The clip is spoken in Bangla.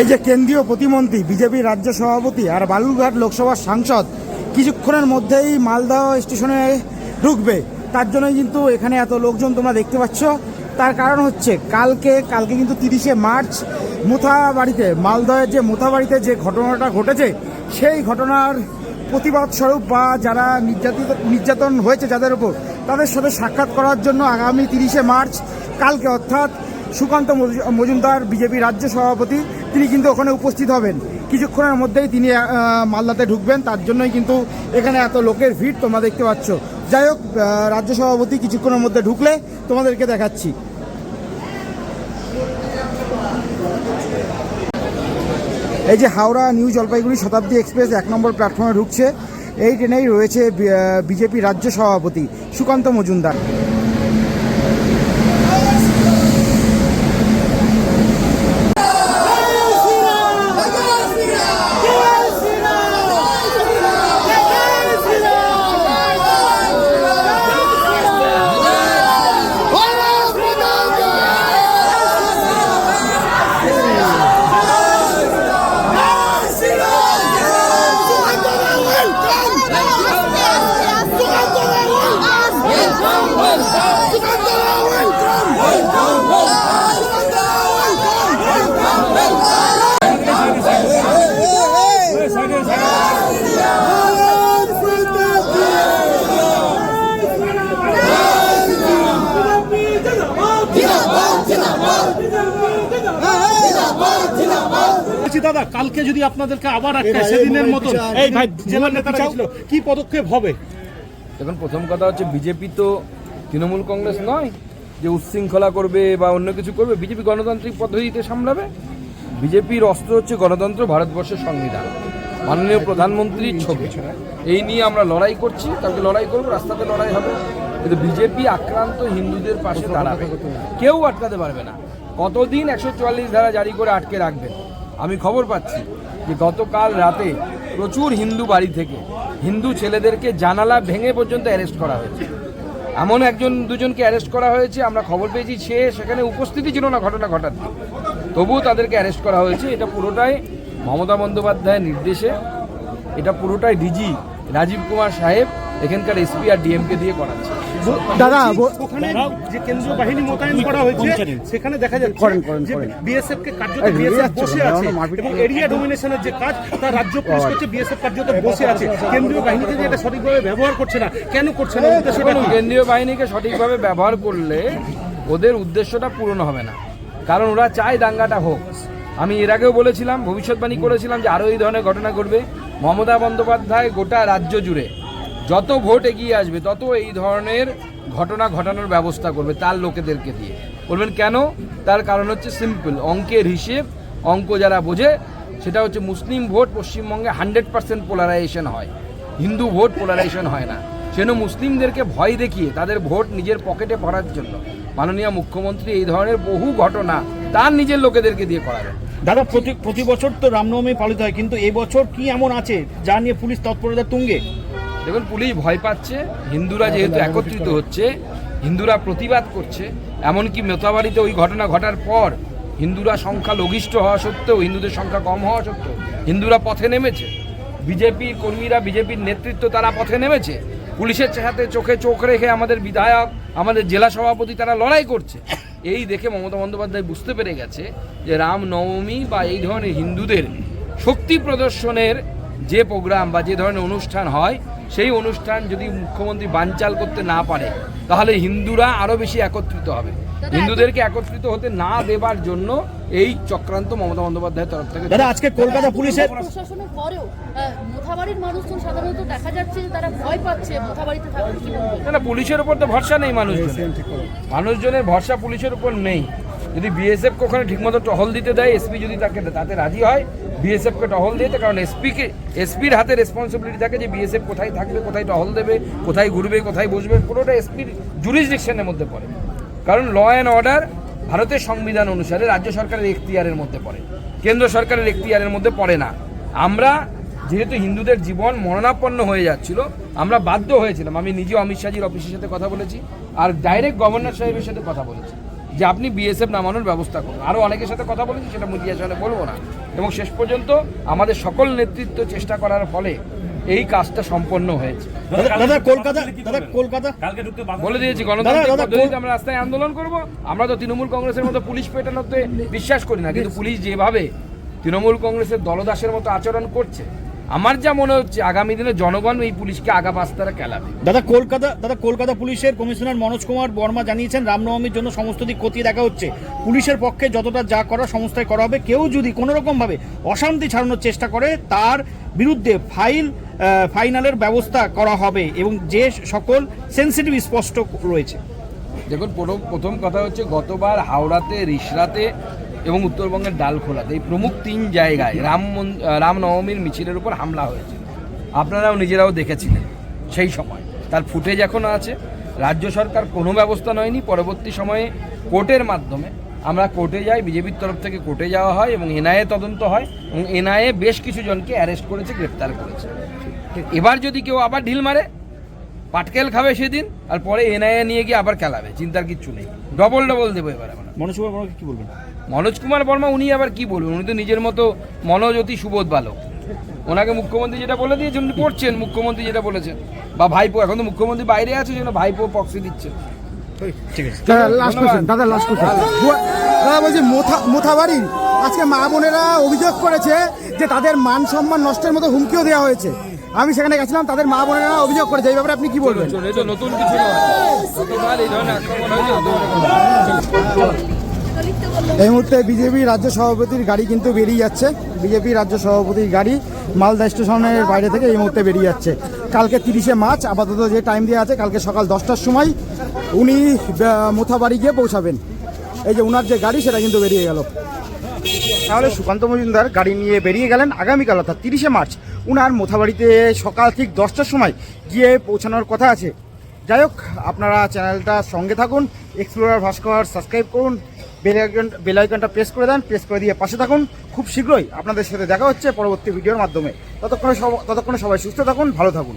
এই যে কেন্দ্রীয় প্রতিমন্ত্রী বিজেপির রাজ্য সভাপতি আর বালুরঘাট লোকসভার সাংসদ কিছুক্ষণের মধ্যেই মালদহ স্টেশনে ঢুকবে। তার জন্যই কিন্তু এখানে এত লোকজন তোমরা দেখতে পাচ্ছ। তার কারণ হচ্ছে কালকে কালকে কিন্তু তিরিশে মার্চ মুথাবাড়িতে, মালদহের যে মুথাবাড়িতে যে ঘটনাটা ঘটেছে, সেই ঘটনার প্রতিবাদ স্বরূপ বা যারা নির্যাতিত, নির্যাতন হয়েছে যাদের উপর, তাদের সাথে সাক্ষাৎ করার জন্য আগামী তিরিশে মার্চ কালকে অর্থাৎ সুকান্ত মজুমদার, বিজেপি রাজ্য সভাপতি, তিনি কিন্তু ওখানে উপস্থিত হবেন। কিছুক্ষণের মধ্যেই তিনি মালদাতে ঢুকবেন। তার জন্যই কিন্তু এখানে এত লোকের ভিড় তোমরা দেখতে পাচ্ছ। যাই হোক রাজ্য সভাপতি কিছুক্ষণের মধ্যে ঢুকলে তোমাদেরকে দেখাচ্ছি। এই যে হাওড়া নিউ জলপাইগুড়ি শতাব্দী এক্সপ্রেস এক নম্বর প্ল্যাটফর্মে ঢুকছে। এই ট্রেনেই রয়েছে বিজেপি রাজ্য সভাপতি সুকান্ত মজুমদার। দাদা কালকে যদি আপনাদেরকে আবার আটকায় সেদিনের মতন। এই ভাই জেলার নেতারা গেছিল কি পদক্ষেপ হবে? এখন প্রথম কথা হচ্ছে বিজেপি তো তৃণমূল কংগ্রেস নয় যে উচ্ছৃঙ্খলা করবে বা অন্য কিছু করবে বিজেপি গণতান্ত্রিক পদ্ধতিতে সামলাবে। বিজেপির অস্ত্র হচ্ছে গণতন্ত্র ভারতবর্ষের সংবিধান মাননীয় প্রধানমন্ত্রীর ছবি। এই নিয়ে আমরা লড়াই করছি তাকে লড়াই করব রাস্তাতে লড়াই হবে। কিন্তু বিজেপি আক্রান্ত হিন্দুদের পাশে দাঁড়াবে। কেউ আটকাতে পারবে না। কতদিন একশো চুয়াল্লিশ ধারা জারি করে আটকে রাখবেন? আমি খবর পাচ্ছি যে গতকাল রাতে প্রচুর হিন্দু বাড়ি থেকে হিন্দু ছেলেদেরকে জানালা ভেঙে পর্যন্ত অ্যারেস্ট করা হয়েছে। এমন একজন দুজনকে অ্যারেস্ট করা হয়েছে, আমরা খবর পেয়েছি সে সেখানে উপস্থিতি ছিল না ঘটনা ঘটাতে তবুও তাদেরকে অ্যারেস্ট করা হয়েছে, এটা পুরোটাই মমতা বন্দ্যোপাধ্যায়ের নির্দেশে, এটা পুরোটাই ডিজি রাজীব কুমার সাহেব এখানকার এসপি আর ডিএমকে দিয়ে করাচ্ছে। দাদা ওখানে যে কেন্দ্রীয় বাহিনী মোতায়েন করা হয়েছে সেখানে দেখা যাচ্ছে করেন, করেন, যে করেন। বিএসএফ কে কার্যত বিএসএফ বসে আছে এবং এরিয়া ডোমিনেশনের যে কাজ তা রাজ্য পুলিশ করছে বিএসএফ কার্যত বসে আছে। কেন্দ্রীয় বাহিনীকে যে এটা সঠিকভাবে ব্যবহার করছে না। কেন করছে না? উদ্দেশ্যটা কেন্দ্রীয় বাহিনীকে সঠিকভাবে ব্যবহার করলে ওদের উদ্দেশ্যটা পূরণ হবে না। কারণ ওরা চায় দাঙ্গাটা হোক। আমি এর আগেও বলেছিলাম ভবিষ্যৎবাণী করেছিলাম যে আরও এই ধরনের ঘটনা ঘটবে। মমতা বন্দ্যোপাধ্যায় গোটা রাজ্য জুড়ে যত ভোট এগিয়ে আসবে, তত এই ধরনের ঘটনা ঘটানোর ব্যবস্থা করবে তার লোকেদেরকে দিয়ে। বলবেন কেন? তার কারণ হচ্ছে সিম্পল অঙ্কের হিসেব, অঙ্ক যারা বোঝে, সেটা হচ্ছে মুসলিম ভোট পশ্চিমবঙ্গে হান্ড্রেড পার্সেন্ট পোলারাইজেশন হয়। হিন্দু ভোট পোলারাইজেশন হয় না। সেজন্য মুসলিমদেরকে ভয় দেখিয়ে তাদের ভোট নিজের পকেটে ভরার জন্য মাননীয় মুখ্যমন্ত্রী এই ধরনের বহু ঘটনা তার নিজের লোকেদেরকে দিয়ে করাবেন। দাদা, প্রতি প্রতি বছর তো রামনবমী পালিত হয়, কিন্তু এই বছর কি এমন আছে যা নিয়ে পুলিশ তৎপরতা তুঙ্গে? দেখুন পুলিশ ভয় পাচ্ছে হিন্দুরা যেহেতু একত্রিত হচ্ছে হিন্দুরা প্রতিবাদ করছে এমনকি মেতাবাড়িতে ওই ঘটনা ঘটার পর হিন্দুরা সংখ্যা লঘিষ্ঠ হওয়া সত্ত্বেও হিন্দুদের সংখ্যা কম হওয়া সত্ত্বেও হিন্দুরা পথে নেমেছে। বিজেপির কর্মীরা বিজেপির নেতৃত্ব তারা পথে নেমেছে। পুলিশের সাথে চোখে চোখ রেখে আমাদের বিধায়ক আমাদের জেলা সভাপতি তারা লড়াই করছে। এই দেখে মমতা বন্দ্যোপাধ্যায় বুঝতে পেরে গেছে যে রাম নবমী বা এই ধরনের হিন্দুদের শক্তি প্রদর্শনের যে প্রোগ্রাম বা যে ধরনের অনুষ্ঠান হয় সেই অনুষ্ঠান যদি মুখ্যমন্ত্রী বানচাল করতে না পারে তাহলে হিন্দুরা আরও বেশি একত্রিত হবে। হিন্দুদেরকে একত্রিত হতে না দেবার জন্য এই চক্রান্ত মমতা বন্দ্যোপাধ্যায়ের তরফ থেকে দাদা আজকে কলকাতা পুলিশের প্রশাসনের পরেও মোথাবাড়ির মানুষজন সাধারণত দেখা যাচ্ছে যে তারা ভয় পাচ্ছে মোথাবাড়িতে থাকতে কি বলবেন? না, না পুলিশের উপর তো ভরসা নেই মানুষজনের। মানুষজনের ভরসা পুলিশের উপর নেই। যদি বিএসএফ ওখানে ঠিকমতো টহল দিতে দেয় এসপি যদি তাকে তাতে রাজি হয় বিএসএফকে টহল দিতে কারণ এসপিকে এসপির হাতে রেসপন্সিবিলিটি থাকে যে বিএসএফ কোথায় থাকবে, কোথায় টহল দেবে, কোথায় ঘুরবে, কোথায় বসবে, পুরোটা এসপির জুরিসডিকশনের মধ্যে পড়ে। কারণ ল অ্যান্ড অর্ডার ভারতের সংবিধান অনুসারে রাজ্য সরকারের এখতিয়ারের মধ্যে পড়ে। কেন্দ্র সরকারের এখতিয়ারের মধ্যে পড়ে না। আমরা যেহেতু হিন্দুদের জীবন মরণাপন্ন হয়ে যাচ্ছিল, আমরা বাধ্য হয়েছিলাম। আমি নিজে অমিত শাহজির অফিসের সাথে কথা বলেছি, আর ডাইরেক্ট গভর্নর সাহেবের সাথে কথা বলেছি। যে আপনি বিএসএফ নামানোর ব্যবস্থা করুন। আরও অনেকের সাথে কথা বলেছি সেটা মিডিয়ার সামনে বলব না। এবং শেষ পর্যন্ত আমাদের সকল নেতৃত্ব চেষ্টা করার ফলে এই কাজটা সম্পন্ন হয়েছে। দাদা দাদা কলকাতা দাদা কলকাতা বলে দিয়েছি গণতান্ত্রিক পদ্ধতিতে আমরা রাস্তায় আন্দোলন করব। আমরা তো তৃণমূল কংগ্রেসের মতো পুলিশ পেটানোতে বিশ্বাস করি না কিন্তু পুলিশ যেভাবে তৃণমূল কংগ্রেসের দলদাসের মতো আচরণ করছে আমার যা মনে হচ্ছে আগামী দিনে জনগণ এই পুলিশকে আগা পাস্তারা খেলাবে দাদা কলকাতা দাদা কলকাতা পুলিশের কমিশনার মনোজ কুমার বর্মা জানিয়েছেন রামনবমীর জন্য সমস্ত দিক খতিয়ে দেখা হচ্ছে। পুলিশের পক্ষে যতটা যা করা সমস্তায় করা হবে কেউ যদি কোনো রকম ভাবে অশান্তি ছাড়ানোর চেষ্টা করে তার বিরুদ্ধে ফাইল ফাইনালের ব্যবস্থা করা হবে এবং যে সকল সেন্সিটিভ স্পষ্ট রয়েছে। দেখুন প্রথম প্রথম কথা হচ্ছে গতবার হাওড়াতে রিসরাতে এবং উত্তরবঙ্গের ডালখোলাতে এই প্রমুখ তিন জায়গায় রাম মন- রামনবমীর মিছিলের উপর হামলা হয়েছে। আপনারাও নিজেরাও দেখেছিলেন সেই সময়। তার ফুটেজ এখনও আছে। রাজ্য সরকার কোনো ব্যবস্থা নেয়নি। পরবর্তী সময়ে কোর্টের মাধ্যমে আমরা কোর্টে যাই, বিজেপির তরফ থেকে কোর্টে যাওয়া হয় এবং এনআইএ তদন্ত হয় এবং এনআইএ বেশ কিছু জনকে অ্যারেস্ট করেছে, গ্রেপ্তার করেছে। এবার যদি কেউ আবার ঢিল মারে, পাটকেল খাবে সেদিন আর পরে এনআইএ নিয়ে গিয়ে আবার খেলাবে, চিন্তার কিচ্ছু নেই। ডবল ডবল দেবো এবার মনোজ কুমার বর্মা কি বলবেন? মনোজ কুমার বর্মা উনি আবার কি বলবেন? উনি তো নিজের মতো মনোজ্যোতি সুবোধ বালক। ওনাকে মুখ্যমন্ত্রী যেটা বলে দিয়েছেন উনি করছেন মুখ্যমন্ত্রী যেটা বলেছেন। বা ভাইপো এখন তো মুখ্যমন্ত্রী বাইরে আছে যেন ভাইপো পক্সি দিচ্ছে। ঠিক আছে। দাদা লাস্ট কোশ্চেন দাদা লাস্ট কোশ্চেন দাদা বলছি মোথা মোথাবাড়ি আজকে মা বোনেরা অভিযোগ করেছে যে তাদের মান সম্মান নষ্টের মতো হুমকিও দেওয়া হয়েছে। আমি সেখানে গেছিলাম তাদের মা বোনেরা অভিযোগ করেছে এই ব্যাপারে আপনি কি বলবেন? এই তো নতুন কিছু এই ধরনের আক্রমণ হয়েছে নতুন এই মুহূর্তে বিজেপি রাজ্য সভাপতির গাড়ি কিন্তু বেরিয়ে যাচ্ছে। বিজেপি রাজ্য সভাপতির গাড়ি মালদা স্টেশনের বাইরে থেকে এই মুহূর্তে বেরিয়ে যাচ্ছে। কালকে তিরিশে মার্চ আপাতত যে টাইম দেওয়া আছে কালকে সকাল দশটার সময় উনি মোথাবাড়ি গিয়ে পৌঁছাবেন। এই যে উনার যে গাড়ি সেটা কিন্তু বেরিয়ে গেল। তাহলে সুকান্ত মজুমদার গাড়ি নিয়ে বেরিয়ে গেলেন আগামীকাল অর্থাৎ তিরিশে মার্চ। উনার মোথাবাড়িতে সকাল ঠিক দশটার সময় গিয়ে পৌঁছানোর কথা আছে। যাই হোক, আপনারা চ্যানেলটা সঙ্গে থাকুন এক্সপ্লোরার ভাস্কর সাবস্ক্রাইব করুন বেলাইকন বেলাইকনটা প্রেস করে দেন প্রেস করে দিয়ে পাশে থাকুন। খুব শীঘ্রই আপনাদের সাথে দেখা হচ্ছে পরবর্তী ভিডিওর মাধ্যমে। ততক্ষণে সব ততক্ষণে সবাই সুস্থ থাকুন, ভালো থাকুন।